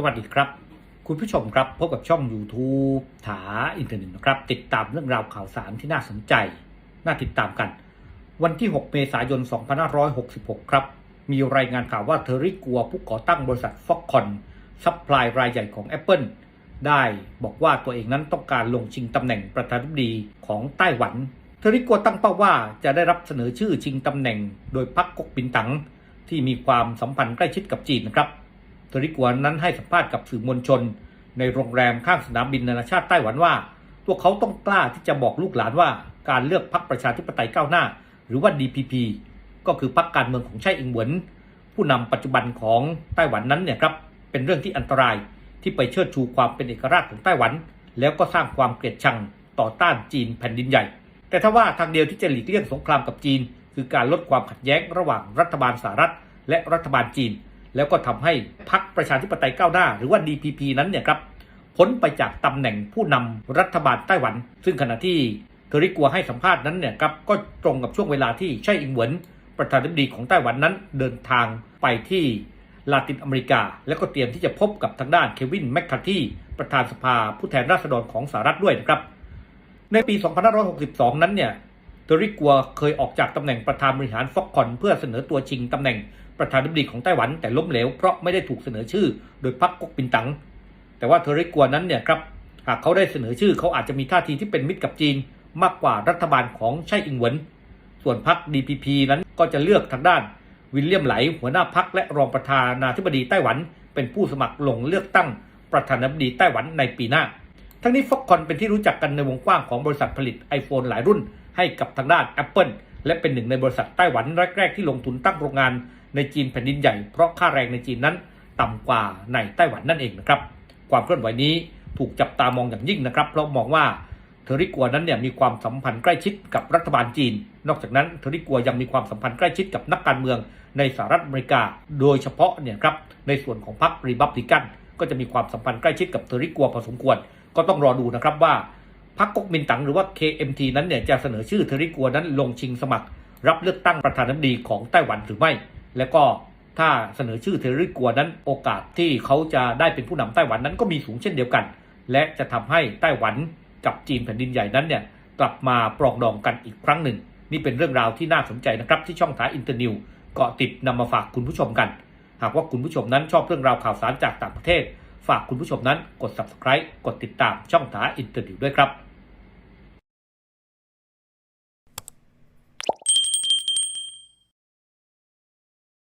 สวัสดีครับ คุณผู้ชมครับพบกับช่อง YouTube ถาอินเทอร์เน็ตนะครับ ติดตามเรื่องราวข่าวสารที่น่าสนใจ น่าติดตามกัน วันที่ 6 เมษายน 2566 ครับ มีรายงานข่าวว่าเทอริกัวผู้ก่อตั้งบริษัทฟ็อกคอนซัพพลายรายใหญ่ของ Apple ได้บอกว่าตัวเองนั้นต้องการลงชิงตำแหน่งประธานาธิบดีของไต้หวัน เทอริกัวตั้งเป้าว่าจะได้รับเสนอชื่อชิงตำแหน่ง โดยพรรคก๊กปินตังที่มีความสัมพันธ์ใกล้ชิดกับจีนนะครับ เทริกวนนั้นให้สัมภาษณ์กับสื่อมวลชน ในโรงแรมข้างสนามบินนานาชาติไต้หวันว่า พวกเขาต้องกล้าที่จะบอกลูกหลานว่าการเลือกพรรคประชาธิปไตยก้าวหน้า หรือว่า DPP ก็คือพรรคการเมืองของไช่อิงเหวินผู้นำปัจจุบันของไต้หวันนั้นเนี่ยครับเป็นเรื่องที่อันตรายที่ไปเชิดชูความเป็นเอกราชของไต้หวัน แล้วก็สร้างความเกลียดชังต่อต้านจีนแผ่นดินใหญ่ แต่ถ้าว่าทางเดียวที่จะหลีกเลี่ยงสงครามกับจีน คือการลดความขัดแย้งระหว่างรัฐบาลสหรัฐ และรัฐบาลจีน แล้วก็ทำให้พรรคประชาธิปไตยก้าวหน้า หรือว่า DPP นั้นเนี่ยครับพ้นไปจากตำแหน่งผู้นำรัฐบาลไต้หวัน ซึ่งขณะที่เทอริกัวให้สัมภาษณ์นั้นเนี่ยครับก็ตรงกับช่วงเวลาที่ไช่อิงเหวินประธานาธิบดีของไต้หวันนั้นเดินทางไปที่ลาตินอเมริกา แล้วก็เตรียมที่จะพบกับทางด้านเควินแมคคาร์ที่ประธานสภาผู้แทนราษฎรของสหรัฐด้วยนะครับในปี 2562 นั้นเนี่ย เทอริกัวเคยออกจากตำแหน่งประธานบริหารฟ็อกคอนเพื่อเสนอตัวชิงตำแหน่งประธานาธิบดีของไต้หวันแต่ล้มเหลวเพราะไม่ได้ถูกเสนอชื่อ โดยพรรคก๊กปินตั๋งแต่ว่าเทอริกัวนั้นเนี่ยครับหากเขาได้เสนอชื่อเขาอาจจะมีท่าทีที่เป็นมิตรกับจีน มากกว่ารัฐบาลของไช่อิงเหวินส่วนพรรค DPP นั้นก็จะเลือกทางด้าน วิลเลียมไหล หัวหน้าพรรคและรองประธานาธิบดีไต้หวัน เป็นผู้สมัครลงเลือกตั้งประธานาธิบดีไต้หวันในปีหน้า ทั้งนี้ฟ็อกคอนเป็นที่รู้จักกันในวงกว้างของบริษัทผลิต iPhone หลายรุ่น ให้กับทางด้าน Apple และเป็นหนึ่งในบริษัทไต้หวันแรกๆที่ลงทุนตั้งโรงงานในจีนแผ่นดินใหญ่เพราะค่าแรงในจีนนั้นต่ำกว่าในไต้หวันนั่นเองนะครับ ความเคลื่อนไหวนี้ถูกจับตามองอย่างยิ่งนะครับเพราะมองว่าเทอริกัวนั้นเนี่ยมีความสัมพันธ์ใกล้ชิดกับรัฐบาลจีน นอกจากนั้นเทอริกัวยังมีความสัมพันธ์ใกล้ชิดกับนักการเมืองในสหรัฐอเมริกา โดยเฉพาะเนี่ยครับในส่วนของพรรครีบับลิกันก็จะมีความสัมพันธ์ใกล้ชิดกับเทอริกัวพอสมควร ก็ต้องรอดูนะครับว่า พรรคก๊กมินตั๋งหรือว่า KMT นั้นเนี่ยจะเสนอชื่อเทอริกัวนั้นลงชิงสมัคร รับเลือกตั้งประธานาธิบดีของไต้หวันหรือไม่ และก็ถ้าเสนอชื่อเทอริกัวนั้นโอกาสที่เขาจะได้เป็นผู้นำไต้หวันนั้นก็มีสูงเช่นเดียวกัน และจะทำให้ไต้หวันกับจีนแผ่นดินใหญ่นั้นเนี่ยกลับมาปรองดองกันอีกครั้งหนึ่ง นี่เป็นเรื่องราวที่น่าสนใจนะครับที่ช่องท้ายอินเตอร์นิวเกาะติดนำมาฝากคุณผู้ชมกัน หากว่าคุณผู้ชมนั้นชอบเรื่องราวข่าวสารจากต่างประเทศ ฝากคุณผู้ชมนั้นกด subscribe กดติดตามช่องท้ายอินเตอร์นิวด้วยครับ